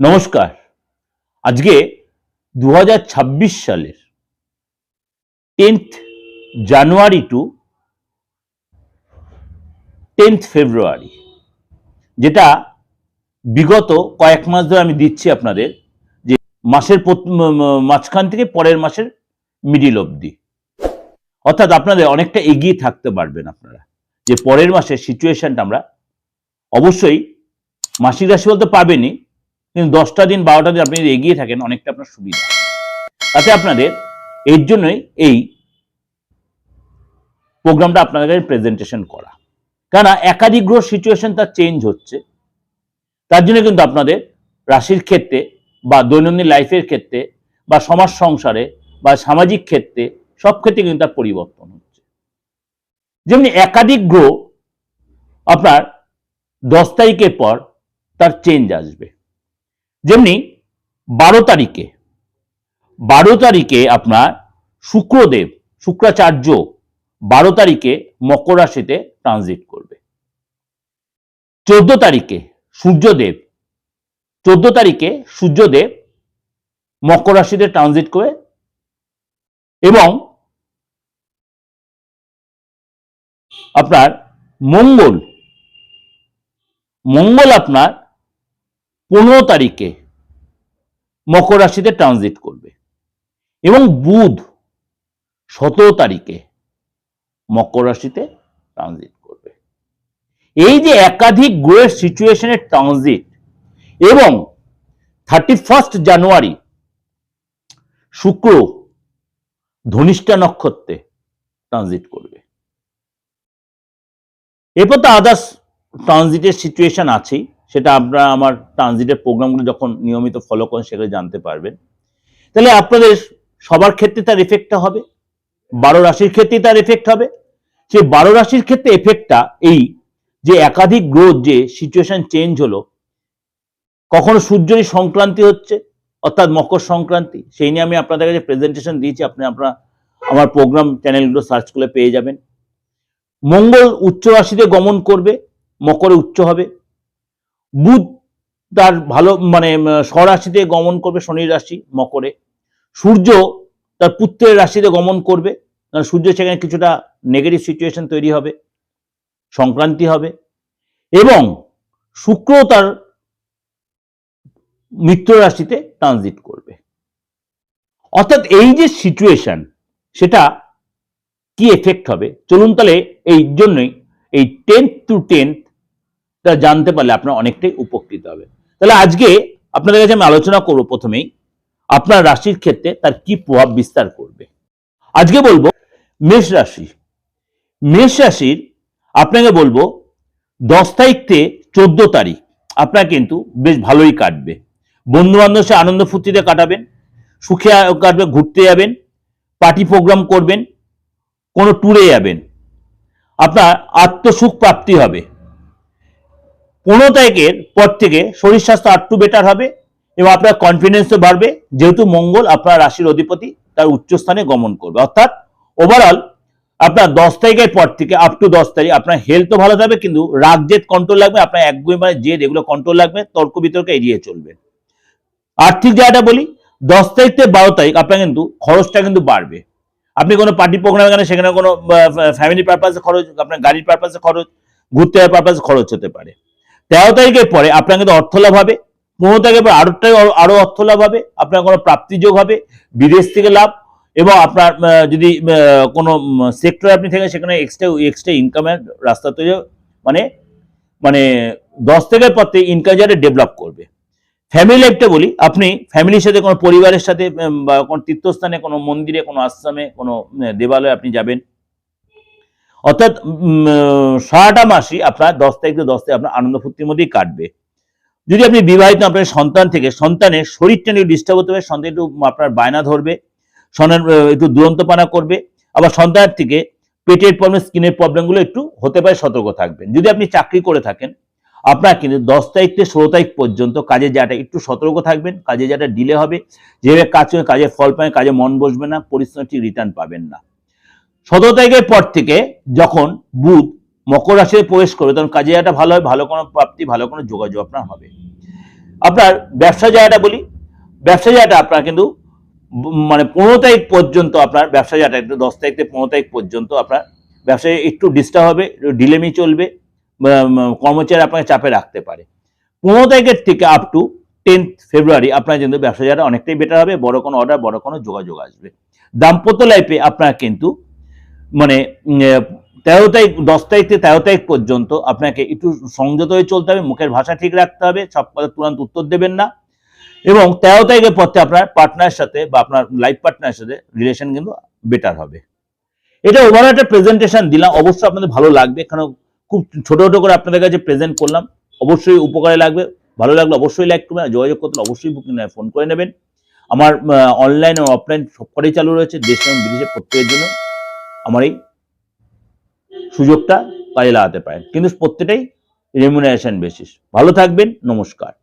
নমস্কার। আজকে দু হাজার ছাব্বিশ সালের tenth January to tenth February, যেটা বিগত কয়েক মাস ধরে আমি দিচ্ছি আপনাদের যে মাসের মাঝখান থেকে পরের মাসের মিডিল অবধি। অর্থাৎ আপনাদের অনেকটা এগিয়ে থাকতে পারবেন আপনারা, যে পরের মাসের সিচুয়েশনটা আমরা অবশ্যই মাসিক রাশি বলতে পাবেনই কিন্তু দশটা দিন, বারোটা দিন আপনি যদি এগিয়ে থাকেন, অনেকটা আপনার সুবিধা। তাতে আপনাদের এর জন্যই এই প্রোগ্রামটা আপনাদের কাছে প্রেজেন্টেশন করা। কেননা একাধিক গ্রহ সিচুয়েশন তার চেঞ্জ হচ্ছে। তার জন্য কিন্তু আপনাদের রাশির ক্ষেত্রে বা দৈনন্দিন লাইফের ক্ষেত্রে বা সমাজ সংসারে বা সামাজিক ক্ষেত্রে সব ক্ষেত্রে কিন্তু তার পরিবর্তন হচ্ছে। যেমনি একাধিক গ্রহ আপনার দশ তারিখের পর তার চেঞ্জ আসবে। যেমনি বারো তারিখে বারো তারিখে আপনার শুক্রদেব, শুক্রাচার্য বারো তারিখে মকর রাশিতে ট্রানজিট করবে। চোদ্দ তারিখে সূর্যদেব, চোদ্দ তারিখে সূর্যদেব মকর রাশিতে ট্রানজিট করে এবং আপনার মঙ্গল মঙ্গল আপনার পনেরো তারিখে মকর রাশিতে ট্রানজিট করবে। এবং বুধ সতেরো তারিখে মকর রাশিতে ট্রানজিট করবে। এই যে একাধিক গ্রহের সিচুয়েশনের ট্রানজিট এবং থার্টি ফার্স্ট জানুয়ারি শুক্র ধনিষ্ঠা নক্ষত্রে ট্রানজিট করবে। এরপর তো আদার্স ট্রানজিটের সিচুয়েশন আছেই। সেটা আপনারা আমার ট্রানজিটের প্রোগ্রামগুলো যখন নিয়মিত ফলো করেন, সেগুলো জানতে পারবেন। তাহলে আপনাদের সবার ক্ষেত্রে তার এফেক্টটা হবে। বারো রাশির ক্ষেত্রেই তার এফেক্ট হবে। সেই বারো রাশির ক্ষেত্রে এফেক্টটা এই যে একাধিক গ্রোথ যে সিচুয়েশন চেঞ্জ হলো, কখনো সূর্যেরই সংক্রান্তি হচ্ছে, অর্থাৎ মকর সংক্রান্তি, সেই নিয়ে আমি আপনাদের কাছে প্রেজেন্টেশন দিয়েছি। আপনি আপনারা আমার প্রোগ্রাম চ্যানেলগুলো সার্চ করে পেয়ে যাবেন। মঙ্গল উচ্চ রাশিতে গমন করবে, মকরে উচ্চ হবে। বুধ তার ভালো মানে স্বরাশিতে গমন করবে শনির রাশি মকরে। সূর্য তার পুত্রের রাশিতে গমন করবে, কারণ সূর্য সেখানে কিছুটা নেগেটিভ সিচুয়েশন তৈরি হবে, সংক্রান্তি হবে। এবং শুক্র তার মিত্র রাশিতে ট্রানজিট করবে। অর্থাৎ এই যে সিচুয়েশন সেটা কি এফেক্ট হবে? চলুন তাহলে এই জন্যই এই টেন্থ টু টেন্থ তা জানতে পারলে আপনার অনেকটাই উপকৃত হবে তাহলে আজকে আপনাদের কাছে আমি আলোচনা করব প্রথমেই, আপনার রাশির ক্ষেত্রে তার কি প্রভাব বিস্তার করবে? আজকে বলব মেষ রাশি। মেষ রাশির আপনাকে বলব, দশ তারিখ থেকে চোদ্দ তারিখ আপনার কিন্তু বেশ ভালোই কাটবে। বন্ধু বান্ধব সে আনন্দ ফুর্তিতে কাটাবেন, সুখে কাটবে, ঘুরতে যাবেন, পার্টি প্রোগ্রাম করবেন, কোনো ট্যুরে যাবেন। আপনার আত্মসুখ প্রাপ্তি হবে। পনেরো তারিখের পর থেকে শরীর স্বাস্থ্য আটটু বেটার হবে এবং আপনার কনফিডেন্সও বাড়বে। যেহেতু মঙ্গল আপনার রাশির অধিপতি, তার উচ্চস্থানে গমন করবে। অর্থাৎ ওভারঅল আপনার দশ তারিখের পর থেকে আপ টু দশ তারিখ আপনার হেলথও ভালো থাকবে, কিন্তু রাগ জেদ কন্ট্রোল লাগবে, আপনার একগুই মানে জেদ এগুলো কন্ট্রোল লাগবে, তর্ক বিতর্ক এড়িয়ে চলবে। আর্থিক জায়গাটা বলি, দশ তারিখ থেকে বারো তারিখ আপনার কিন্তু খরচটা কিন্তু বাড়বে। আপনি কোনো পার্টি প্রোগ্রামে গেলে সেখানে কোনো ফ্যামিলি পারপাসে খরচ, আপনার গাড়ির পারপাসে খরচ, ঘুরতে যাওয়ার পারপাসে খরচ হতে পারে। তেরো তারিখের পরে আপনার কিন্তু অর্থ লাভ হবে, পনেরো তারিখের পর আরও আরও অর্থ লাভ হবে, আপনার কোনো প্রাপ্তি যোগ হবে, বিদেশ থেকে লাভ এবং আপনার যদি কোনো সেক্টরে আপনি থাকেন সেখানে এক্সট্রা এক্সট্রা ইনকামের রাস্তা তৈরি মানে মানে দশ থেকে পর থেকে ইনকাম যারা ডেভেলপ করবে। ফ্যামিলি লাইফটা বলি, আপনি ফ্যামিলির সাথে, কোনো পরিবারের সাথে বা কোনো তীর্থস্থানে, কোনো মন্দিরে, কোনো আশ্রমে, কোনো দেবালয়ে আপনি যাবেন। অর্থাৎ সারাটা মাসই আপনার দশ তারিখ থেকে দশ তারিখ আপনার আনন্দ ফুর্তির মধ্যেই কাটবে। যদি আপনি বিবাহিত, আপনার সন্তান থেকে, সন্তানের শরীরটা নিয়ে ডিস্টার্ব হতে হবে সন্তান একটু আপনার বায়না ধরবে, সন্তান একটু দুরন্তপানা করবে, আবার সন্তানের থেকে পেটের প্রবলেম স্কিনের প্রবলেমগুলো একটু হতে পারে, সতর্ক থাকবেন। যদি আপনি চাকরি করে থাকেন, আপনার কিন্তু দশ তারিখ থেকে ষোলো তারিখ পর্যন্ত কাজে যাটা একটু সতর্ক থাকবেন কাজে যাটা ডিলে হবে, যেভাবে কাজ কাজে ফল পাবেন, কাজে মন বসবে না পরিশ্রম ঠিক রিটার্ন পাবেন না। সতেরো তারিখের পর থেকে যখন বুধ মকর রাশিতে প্রবেশ করবে, তখন কাজে যাটা ভালো হয়, ভালো কোনো প্রাপ্তি, ভালো কোনো যোগাযোগ আপনার হবে। আপনার ব্যবসা জায়গাটা বলি, ব্যবসা জায়গাটা আপনার কিন্তু মানে পনেরো তারিখ পর্যন্ত আপনার ব্যবসা জায়গাটা একটু দশ তারিখ থেকে পনেরো তারিখ পর্যন্ত আপনার ব্যবসায় একটু ডিস্টার্ব হবে, একটু ডিলেমি চলবে কর্মচারী আপনাকে চাপে রাখতে পারে। পনেরো তারিখের থেকে আপ টু টেন্থ ফেব্রুয়ারি আপনার কিন্তু ব্যবসা জায়গাটা অনেকটাই বেটার হবে, বড় কোনো অর্ডার বড় কোনো যোগাযোগ আসবে। দাম্পত্য লাইফে আপনার কিন্তু মানে তেরো তারিখ, দশ তারিখ থেকে তেরো তারিখ পর্যন্ত আপনাকে একটু সংযত হয়ে চলতে হবে, মুখের ভাষা ঠিক রাখতে হবে, সব কথা তুরন্ত উত্তর দেবেন না। এবং তেরো তারিখের পর থেকে আপনার পার্টনারের সাথে বা আপনার লাইফ পার্টনারের সাথে রিলেশন কিন্তু বেটার হবে। এটা ওভার একটা প্রেজেন্টেশন দিলাম, অবশ্যই আপনাদের ভালো লাগবে কারণ খুব ছোট ছোট করে আপনাদের কাছে প্রেজেন্ট করলাম, অবশ্যই উপকারে লাগবে, ভালো লাগলে অবশ্যই লাইক করবেন যোগাযোগ করতে অবশ্যই বুকিং ফোন করে নেবেন। আমার অনলাইন ও অফলাইন সবকটাই চালু রয়েছে, দেশ এবং বিদেশে প্রত্যেকের জন্য। আমার এই সুযোগটা কাজে লাগাতে পারেন। কিন্তু প্রত্যেকটাই রেমুনারেশন বেসিস ভালো থাকবেন নমস্কার।